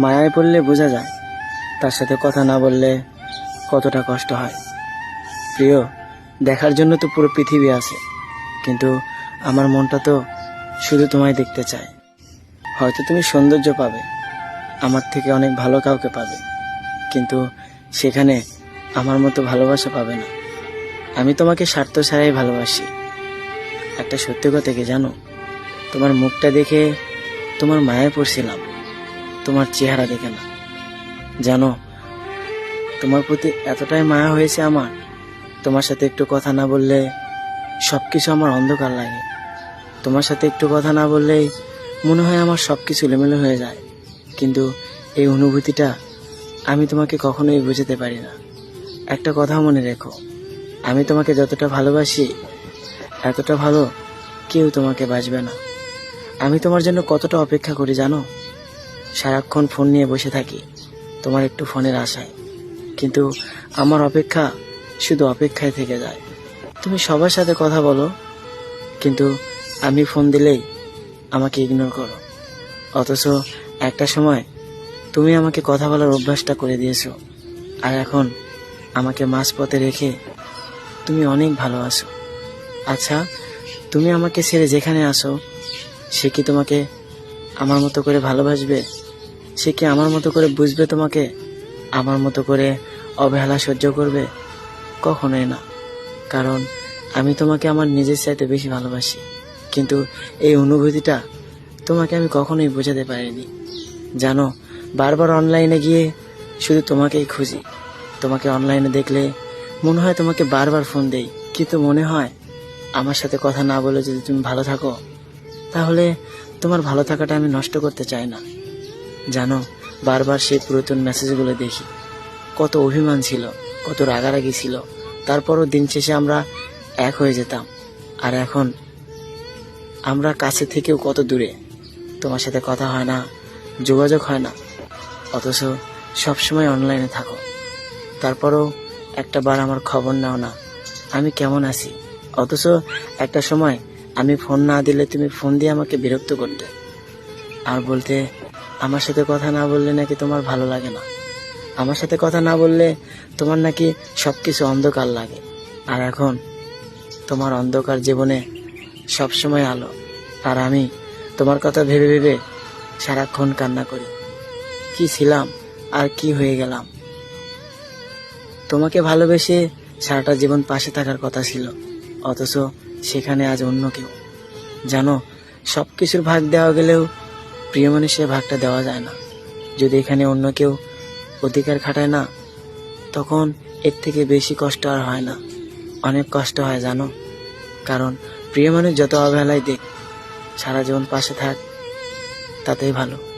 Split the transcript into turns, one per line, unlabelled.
মায়ায় পড়লে বোঝা যায়। তার সাথে কথা না বললে কতটা কষ্ট হয়। প্রিয়, দেখার জন্য তো পুরো পৃথিবী আছে। কিন্তু আমার মনটা তো শুধু তোমায় দেখতে চায়। হয়তো তুমি সৌন্দর্য পাবে। আমার থেকে অনেক ভালো কাউকে পাবে। কিন্তু সেখানে আমার মতো ভালোবাসা পাবে না। আমি তোমাকে স্বার্থ ছাড়াই ভালোবাসি। একটা সত্যি কথা কি জানো? তোমার মুখটা দেখে তোমার মায়ায় পড়ছিলাম। তোমার চেহারা দেখে না। জানো, তোমার প্রতি এতটাই মায়া হয়েছে আমার। তোমার সাথে একটু কথা না বললে সব কিছু আমার অন্ধকার লাগে। তোমার সাথে একটু কথা না বললেই মনে হয় আমার সব কিছু এলোমেলো হয়ে যায়। কিন্তু এই অনুভূতিটা আমি তোমাকে কখনোই বুঝাতে পারি না। একটা কথা মনে রেখো, আমি তোমাকে যতটা ভালোবাসি, এতটা ভালো কেউ তোমাকে বাঁচবে না। আমি তোমার জন্য কতটা অপেক্ষা করি জানো? সারাক্ষণ ফোন নিয়ে বসে থাকি, তোমার একটু ফোনের আশায়। কিন্তু আমার অপেক্ষা শুধু অপেক্ষায় থেকে যায়। তুমি সবার সাথে কথা বলো, কিন্তু আমি ফোন দিলেই আমাকে ইগনোর করো। অথচ একটা সময় তুমি আমাকে কথা বলার অভ্যাসটা করে দিয়েছ, আর এখন আমাকে মাঝপথে রেখে তুমি অনেক ভালো আছো। আচ্ছা তুমি আমাকে ছেড়ে যেখানে আসো সে কি তোমাকে আমার মতো করে ভালোবাসবে? সে কি আমার মতো করে বুঝবে তোমাকে? আমার মতো করে অবহেলা সহ্য করবে? কখনোই না। কারণ আমি তোমাকে আমার নিজের চাইতে বেশি ভালোবাসি। কিন্তু এই অনুভূতিটা তোমাকে আমি কখনোই বোঝাতে পারিনি। জানো, বারবার অনলাইনে গিয়ে শুধু তোমাকেই খুঁজি। তোমাকে অনলাইনে দেখলে মনে হয় তোমাকে বারবার ফোন দেই। কিন্তু মনে হয় আমার সাথে কথা না বলে যদি তুমি ভালো থাকো, তাহলে তোমার ভালো থাকাটা আমি নষ্ট করতে চাই না। জানো, বারবার সেই পুরাতন মেসেজগুলো দেখি। কত অভিমান ছিল, কত রাগারাগি ছিল। তারপরও দিন শেষে আমরা এক হয়ে যেতাম। আর এখন আমরা কাছে থেকেও কত দূরে। তোমার সাথে কথা হয় না, যোগাযোগ হয় না। অথচ সবসময় অনলাইনে থাকো। তারপরও একটা বার আমার খবর নাও না, আমি কেমন আছি? অথচ একটা সময় আমি ফোন না দিলে তুমি ফোন দিয়ে আমাকে বিরক্ত করতে। আর বলতে আমার সাথে কথা না বললে নাকি তোমার ভালো লাগে না? আমার সাথে কথা না বললে তোমার নাকি সব কিছু অন্ধকার লাগে। আর এখন তোমার অন্ধকার জীবনে সবসময় আলো। আর আমি তোমার কথা ভেবে ভেবে সারাক্ষণ কান্না করি। কি ছিলাম আর কি হয়ে গেলাম? তোমাকে ভালোবেসে সারাটা জীবন পাশে থাকার কথা ছিল। অথচ সেখানে আজ অন্য কেউ। জানো সব কিছুর ভাগ দেওয়া গেলেও প্রিয় মানুষের ভাগটা দেওয়া যায় না। যদি এখানে অন্য কেউ অধিকার খাটায় না, তখন এর থেকে বেশি কষ্ট আর হয় না। অনেক কষ্ট হয়, জানো? কারণ প্রিয় মানুষ যত অবহেলায় দেখ সারা জীবন পাশে থাক, তাতেই ভালো।